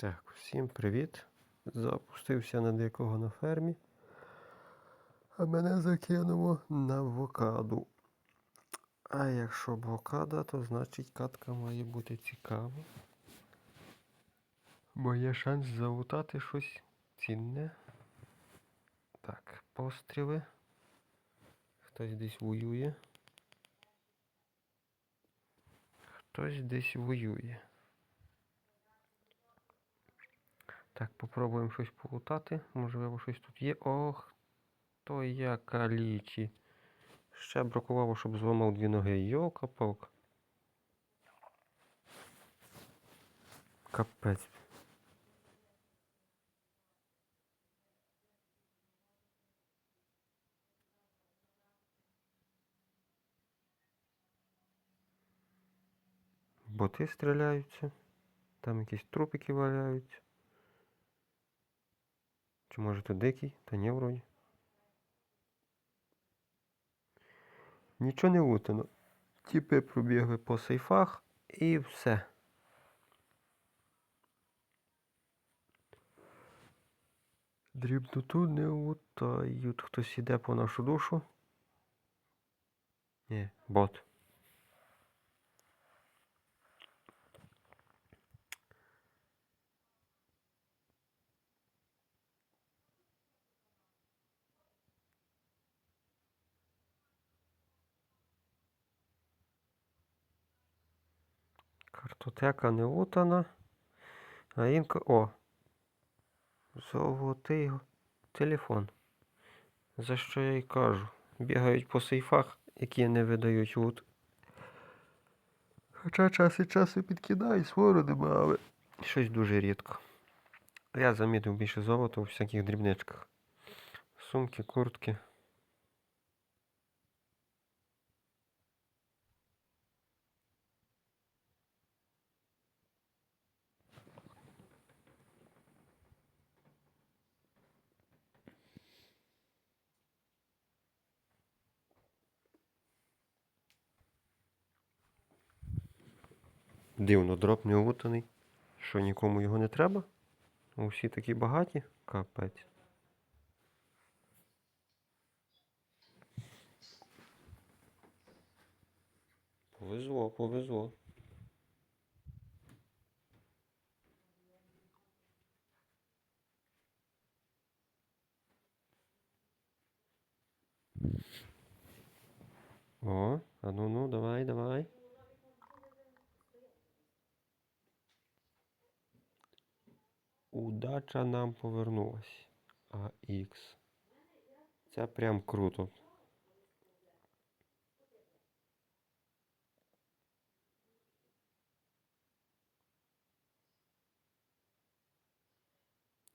Так, всім привіт. Запустився на дикого на фермі. А мене закинуло на авокаду. А якщо блокада, то значить катка має бути цікава. Бо є шанс залутати щось цінне. Так, постріли. Хтось десь воює. Хтось десь воює. Так, попробуємо щось полутати. Можливо, щось тут є. Ох, то я калічі. Ще бракувало, щоб зламав дві ноги. Йолка-палка. Капець. Боти стріляються. Там якісь трупики валяються. Чи може то дикий? Та ні, вроді. Нічого не лутано. Тіпи пробігли по сейфах і все. Дрібноту не лутають. Хтось іде по нашу душу. Ні, бот. Картотека не лутана. А інка. О! Золотий телефон. За що я й кажу. Бігають по сейфах, які не видають лут. Хоча час від часу підкидаю, свору нема, але щось дуже рідко. Я замітив більше золота у всяких дрібничках. Сумки, куртки. Дивно, дроп не лутаний. Що нікому його не треба? Усі такі багаті? Капець. Повезло, повезло. О, а ну ну, давай, давай. Удача нам повернулась. А Х. Це прям круто.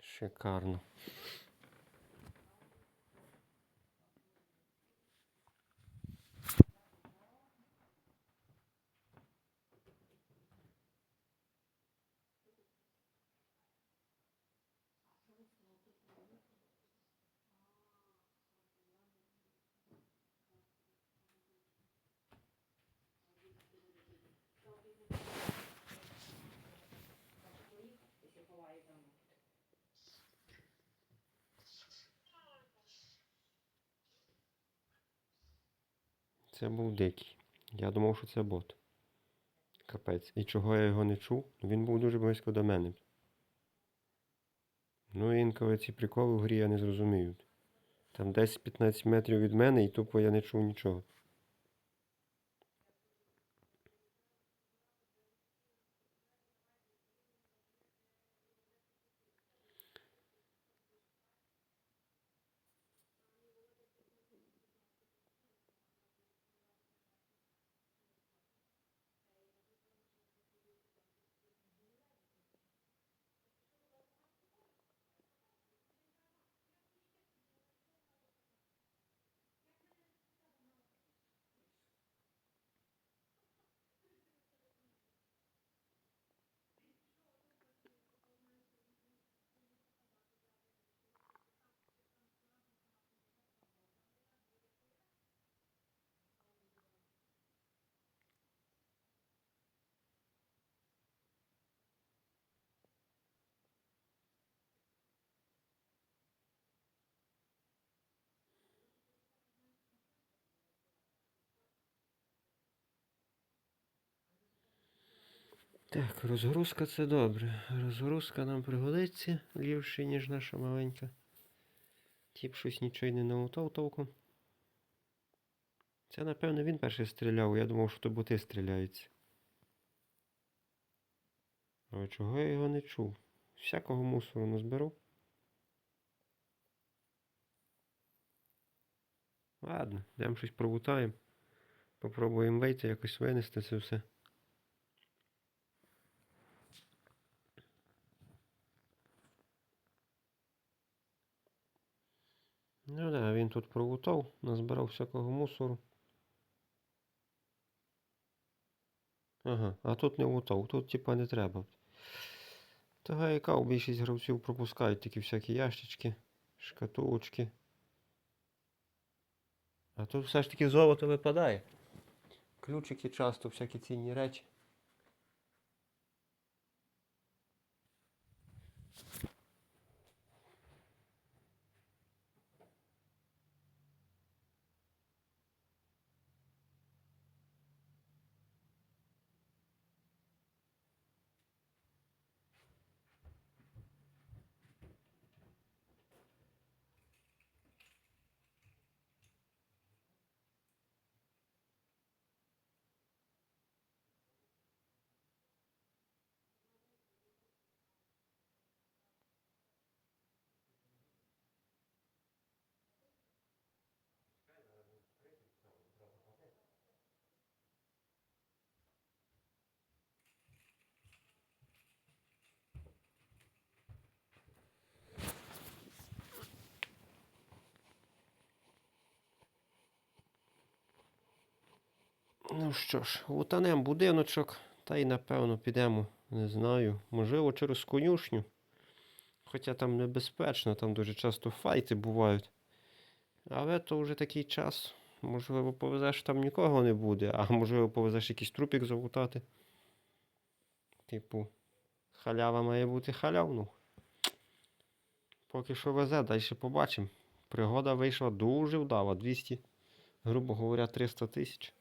Шикарно. Це був дикий. Я думав, що це бот. Капець. І чого я його не чув? Ну, Він був дуже близько до мене. Ну, інколи ці приколи в грі я не зрозумію. Там 10-15 метрів від мене і тупо я не чув нічого. Так, розгрузка це добре. Розгрузка нам пригодиться лівше, ніж наша маленька. Тіп щось нічого не намотав толком. Це, напевно, він перший стріляв, я думав, що то боти стріляються. Але чого я його не чув? Всякого мусору назберу. Ладно, йдемо щось пробутаємо. Попробуємо вийти, якось винести це все. Ну да, він тут провутав, назбирав всякого мусору. Ага, а тут не лутав, тут типа не треба. Того яка більшість гравців пропускають такі всякі ящички, шкатулочки. А тут все ж таки золото випадає. Ключики часто, всякі цінні речі. Ну що ж, лутанем будиночок, та й напевно підемо, не знаю. Можливо, через конюшню. Хоча там небезпечно, там дуже часто файти бувають. Але то вже такий час. Можливо, повезеш там нікого не буде, а можливо, повезеш якийсь трупік залутати. Типу, халява має бути халявну. Поки що везе, далі побачимо. Пригода вийшла дуже вдала. 200, грубо говоря, 300 тисяч.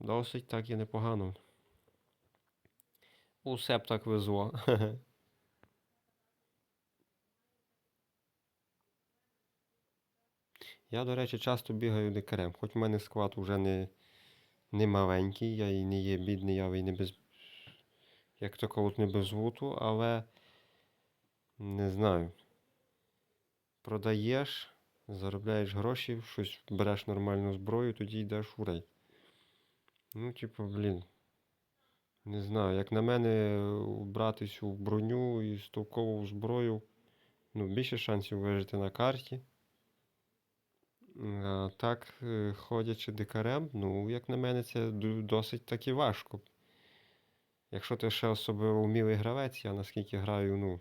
Досить так і непогано. Усе б так везло. Я, до речі, часто бігаю дикарем, хоч в мене склад вже не, не маленький, я і не є бідний, я і не без. Як такого от не без луту, але не знаю. Продаєш, заробляєш гроші, щось береш нормальну зброю, тоді йдеш у рейд. Ну, типу, блін. Не знаю, як на мене, брати цю броню і стовкову зброю, ну, більше шансів вижити на карті. А так, е, ходячи дикарем, ну, як на мене, це досить таки важко. Якщо ти ще особливо вмілий гравець, я наскільки граю, ну,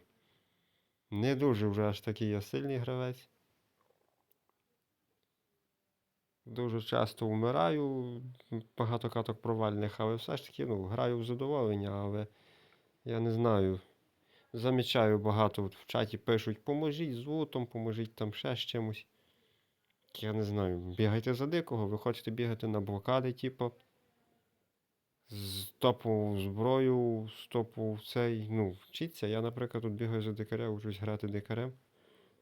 не дуже вже аж такий я сильний гравець. Дуже часто вмираю, багато каток провальних, але все ж таки, ну, граю в задоволення, але я не знаю. Замічаю багато от в чаті пишуть, поможіть з лутом, поможіть там ще з чимось. Я не знаю, бігайте за дикого, ви хочете бігати на блокади, типу. З топову зброю, з топову цей, ну, вчіться. Я, наприклад, тут бігаю за дикаря, учусь грати дикарем.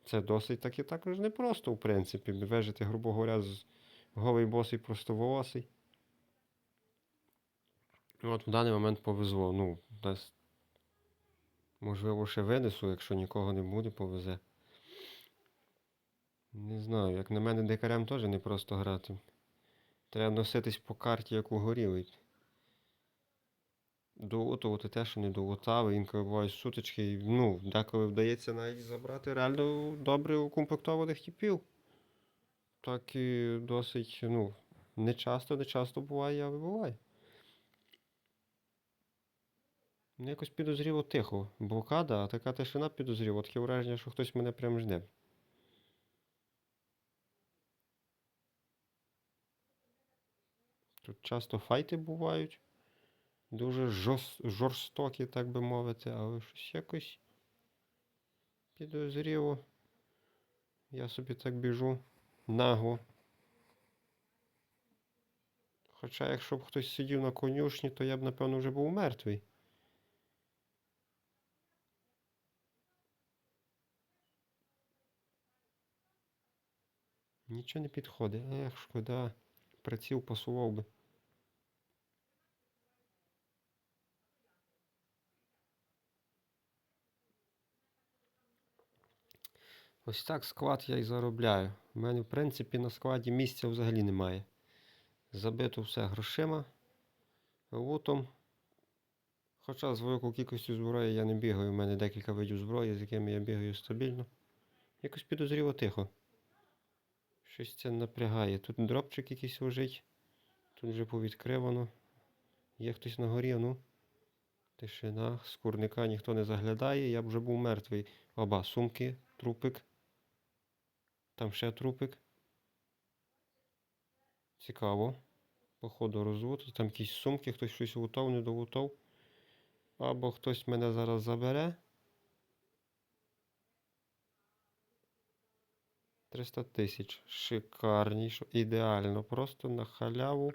Це досить таки також непросто, в принципі. Вижити, грубо говоря, з голий босий простоволосий. От в даний момент повезло. Ну, десь, можливо, ще винесу, якщо нікого не буде, повезе. Не знаю, як на мене дикарем теж не просто грати. Треба носитись по карті, як угорілий. Долутувати те, що не долутали, інколи бувають сутички, і, ну, деколи вдається навіть забрати реально добре укомплектованих типів. Так і досить, ну, не часто, не часто буває, але буває. Ну, якось підозріло тихо. Блокада, а така тишина підозріла. Таке враження, що хтось мене прям жде. Тут часто файти бувають. Дуже жорс- жорстокі, так би мовити, але щось якось підозріло. Я собі так біжу нагло. Хоча, якщо б хтось сидів на конюшні, то я б, напевно, вже був мертвий. Нічого не підходить. Ех, шкода. Приціл пасував би. Ось так склад я і заробляю. У мене, в принципі, на складі місця взагалі немає. Забито все грошима, лутом. Хоча з великою кількістю зброї я не бігаю. У мене декілька видів зброї, з якими я бігаю стабільно. Якось підозріло тихо. Щось це напрягає. Тут дропчик якийсь лежить. Тут вже повідкривано. Є хтось на горі, ну. Тишина, з курника ніхто не заглядає, я б вже був мертвий. Оба сумки, трупик. Там ще трупик. Цікаво. Походу розвод. Там якісь сумки, хтось щось лутав, не долутав. Або хтось мене зараз забере. 300 тисяч. Шикарніше. Ідеально. Просто на халяву.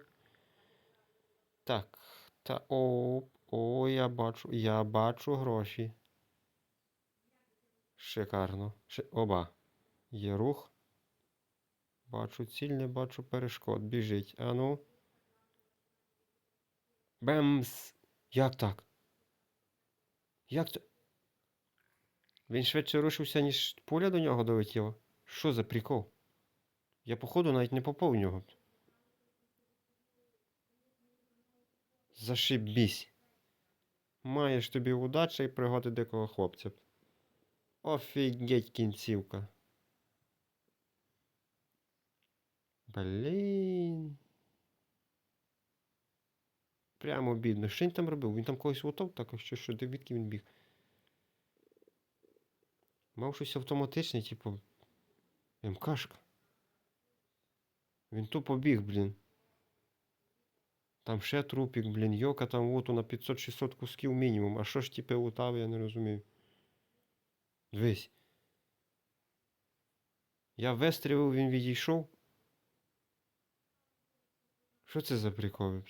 Так. Та о, о, я бачу. Я бачу гроші. Шикарно. Ши... Оба. Є рух. Бачу ціль, не бачу перешкод. Біжить. Ану. Бемс. Як так? Як це? Він швидше рушився, ніж пуля до нього долетіла. Що за прикол? Я, походу, навіть не попав в нього. Зашибісь. Маєш тобі удача і пригоди дикого хлопця. Офігеть кінцівка. Блін. Прямо бідно. Що він там робив? Він там когось лутав так, а що, де він біг? Мав щось автоматичне, типу. МКшка. Він тупо біг, блін. Там ще трупік, блін, йока там луту на 500-600 кусків мінімум. А що ж типи лутав, я не розумію. Дивись. Я вистрілив, він відійшов. Що це за приколи?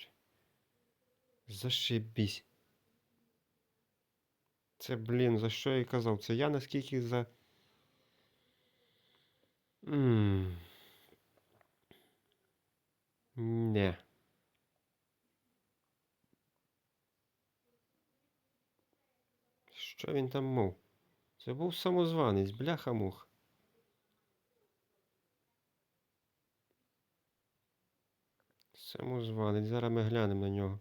Зашибісь. Це, блін, за що я й казав? Це я наскільки за. Ммм. Не. Що він там мов? Це був самозванець, бляха-мух. Самозванець, зараз ми глянемо на нього.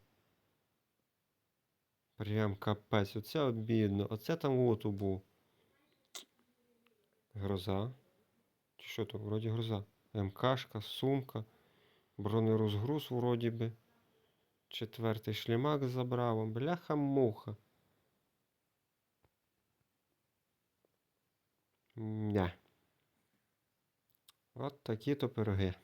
Прям капець, оце обідно. Оце там лоту був. Гроза. Чи що то? Вроді гроза. МКшка, сумка, бронерозгруз вроді би. Четвертий шлімак забрав. Бляха-муха. Ня. От такі то пироги.